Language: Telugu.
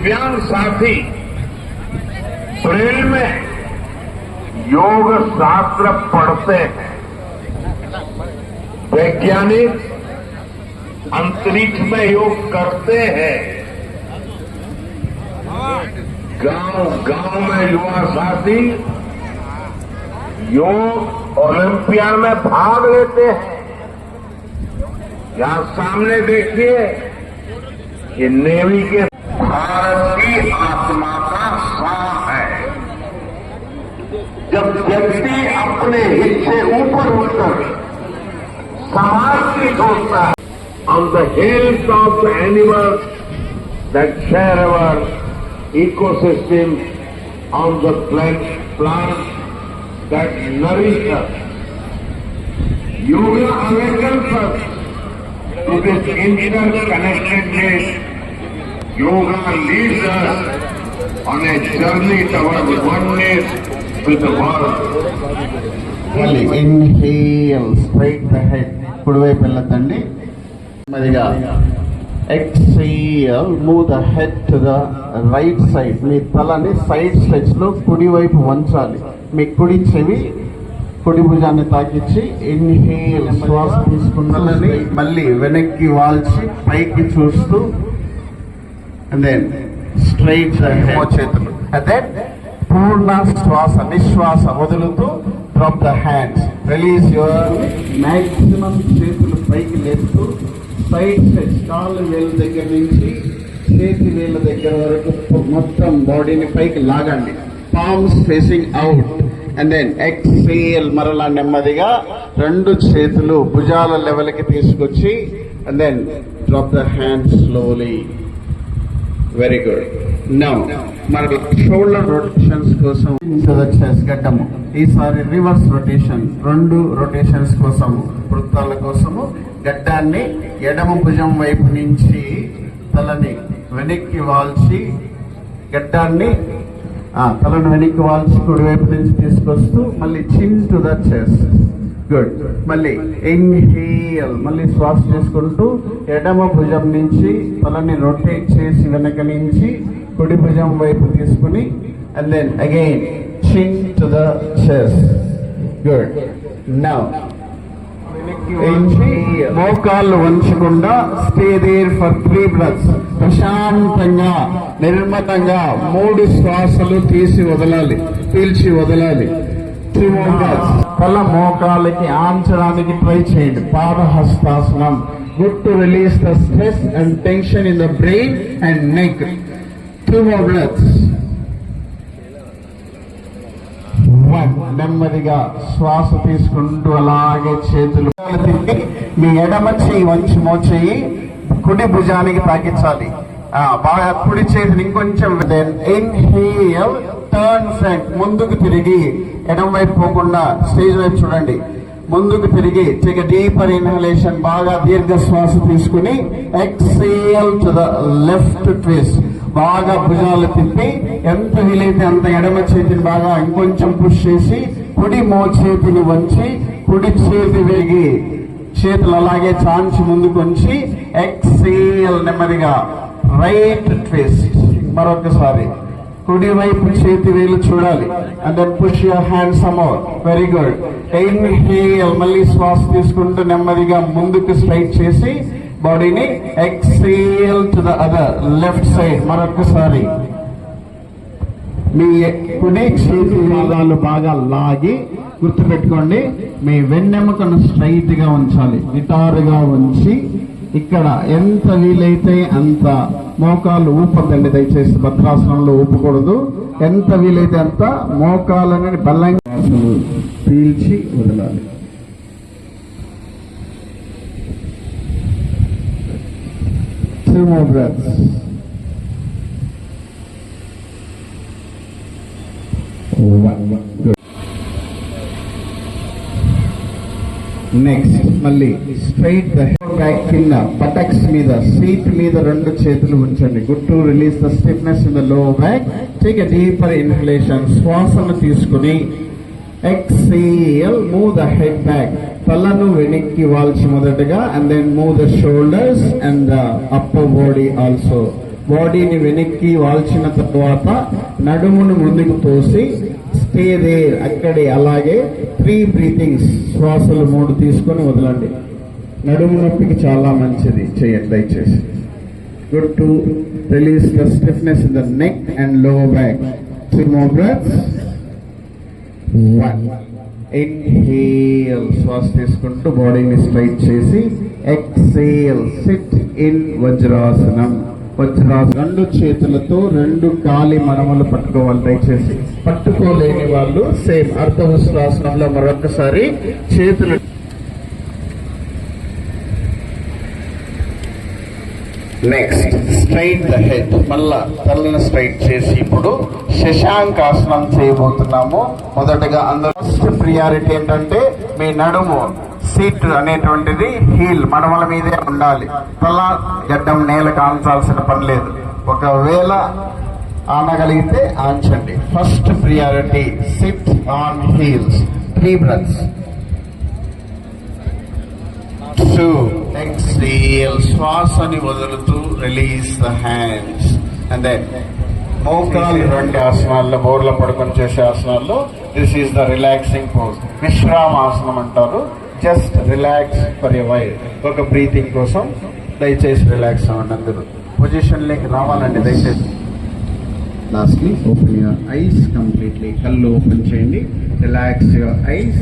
दिव्यांग साथी ब्रेल में योग शास्त्र पढ़ते हैं। वैज्ञानिक अंतरिक्ष में योग करते हैं। गाँव गाँव में युवा साथी योग ओलंपियाड में भाग लेते हैं। यहाँ सामने देखिए ये नेवी के भारत की आत्मा का सा है। जब व्यक्ति अपने हित से ऊपर उठकर समाज से सोचता है on the health of animal that share our ecosystem on the plate plant that nourish yoga available to this interconnected nation Yoga leads us on a journey towards oneness with the world. Inhale straight the head కుడివైపు వెళ్ళొద్దండి. మరిగా exhale move the head to the right side మీ తలని సైడ్ స్ట్రెచ్లో కుడివైపు వంచాలి. మీ కుడి చెవి కుడి భుజాన్ని తాకిచ్చి ఇన్హేల్ శ్వాస తీసుకున్నదని మళ్ళీ వెనక్కి వాల్చి పైకి చూస్తూ అండ్ దెన్ స్ట్రైట్ చేతులు. అండ్ దెన్ పూర్ణ శ్వాస నిశ్వాస వదులుతూ drop the hands release your maximum చేతులు పైకి లేపుతూ సైడ్ స్ట్రెచ్ కాళ్ళు వేలు దగ్గర నుంచి చేతి వేళ్ళ దగ్గర వరకు మొత్తం బాడీని పైకి లాగండి. Palms facing out and then exhale మరలా నెమ్మదిగా రెండు చేతులు భుజాల లెవెల్కి తీసుకొచ్చి and then drop the hand slowly very good now మన షోల్డర్ రొటేషన్స్ కోసం గడ్డము ఈసారి రివర్స్ రొటేషన్ రెండు రొటేషన్స్ కోసము వృత్తాల కోసము గడ్డాన్ని ఎడమ భుజం వైపు నుంచి తలని వెనక్కి వాల్చి గడ్డాన్ని తలను వెనక్కి వాల్చి కుడివైపు నుంచి తీసుకొస్తూ మళ్ళీ chin to the chest good మళ్ళీ ఇన్హేల్ మళ్ళీ శ్వాస చేసుకుంటూ ఎడమ భుజం నుంచి తలని రొటేట్ చేసి వెనక నుంచి కుడి భుజం వైపు తీసుకుని and then again chin to the chest good now మోకాళ్ళు వంచకుండా stay there for three breaths ప్రశాంతంగా నిర్మతంగా మూడు శ్వాసలు తీసి వదలాలి పీల్చి వదలాలి. తల మోకాలకి ఆంచడానికి ట్రై చేయండి. పాదహస్తాసనం. Good to release the stress and tension in the brain and neck two more breaths one నెమ్మదిగా శ్వాస తీసుకుంటూ అలాగే చేతులు తిప్పి మీ ఎడమ చేయి వంచి మోచేయి. కుడి భుజానికి తాకించాలి. బాగా కుడి చేతిని ఇంకొంచెం ఇన్హేల్ టర్న్ ఫ్రంట్ ముందుకు తిరిగి ఎడం వైపు పోకుండా స్టేజ్ వైపు చూడండి. ముందుకు తిరిగి టేక్ డీపర్ ఇన్హలేషన్ బాగా దీర్ఘ శ్వాస తీసుకుని exhale to the left twist బాగా భుజాలు తిప్పి ఎంత వీలైతే అంత ఎడమ చేతిని బాగా ఇంకొంచెం పుష్ చేసి కుడి మో చేతిని వంచి కుడి చేతి వేగి చేతులు అలాగే చాంచి ముందుకు ఉంచి ఎక్సేల్ నెమ్మదిగా. రైట్ ట్విస్ట్ మరొకసారి. కుడి వైపు చేతి వేలు చూడాలి. And then push your hand సమోర్ very good inhale మళ్ళీ శ్వాస తీసుకుంటూ నెమ్మదిగా ముందుకు స్ట్రైట్ చేసి బాడీని exhale to the other left side. మరొకసారి మీ కుడి చేతి భాగాలు బాగా లాగి గుర్తుపెట్టుకోండి. మీ వెన్నెముకను స్ట్రైట్గా ఉంచాలి. నిటారుగా ఉంచి ఇక్కడ ఎంత వీలైతే అంత మోకాలు ఊపదండి దయచేసి భద్రాసనంలో ఊపకూడదు. ఎంత వీలైతే అంత మోకాలని బలంగా పీల్చి వదలాలి. Two more breaths. నెక్స్ట్ మళ్ళీ స్ట్రైట్ ద బ్యాక్ కింద బటక్స్ మీద సీట్ మీద రెండు చేతులు ఉంచండి. Good to release the stiffness in the low back take a deeper inhalation శ్వాసను తీసుకుని exhale move the head back తలను వెనక్కి వాల్చి మొదటగా and then move the shoulders and the upper body also బాడీని వెనక్కి వాల్చిన తర్వాత నడుమును ముందుకు తోసి స్టే దేర్ అక్కడే అలాగే త్రీ బ్రీతింగ్స్ శ్వాసలు మూడు తీసుకొని వదలండి. నడుము నొప్పికి చాలా మంచిది. చేయండి దయచేసి. Good to release the stiffness in the neck and lower back three more breaths one inhale శ్వాస తీసుకుంటూ బాడీని స్ట్రైట్ చేసి ఎక్సేల్ సిట్ ఇన్ వజ్రాసనం వజ్రాసనం రెండు చేతులతో రెండు కాలి మరమలు పట్టుకోవాలి దయచేసి. పట్టుకోలేని వాళ్ళు సేమ్ అర్ధ అర్ధవస్త్రాసనంలో మరొకసారి చేతులు నెక్స్ట్ స్ట్రైట్ ద హెడ్ మళ్ళా తలని స్ట్రైట్ చేసి ఇప్పుడు శశాంకాసనం చేయబోతున్నాము. మొదటగా అందరూ ఫస్ట్ ప్రియారిటీ ఏంటంటే మీ నడుము సీట్ అనేటువంటిది హీల్ మడమల మీదే ఉండాలి. తల గడ్డం నేల కాంచాల్సిన పని లేదు. ఒకవేళ ఆనగలిగితే ఆంచండి. First priority sit on heels three breaths two exhale శ్వాసని వదులుతూ release the hands and then మోకాలు రెండు ఆసనాల్లో బోర్ల పడుకొని చేసే ఆసనాల్లో this is the relaxing pose విశ్రామాసనం అంటారు. Just relax for a while ఒక బ్రీతింగ్ కోసం దయచేసి రిలాక్స్ అవ్వండి అందరూ. పొజిషన్లోకి రావాలండి దయచేసి. Lastly open your eyes completely కళ్ళు ఓపెన్ చేయండి. Relax your eyes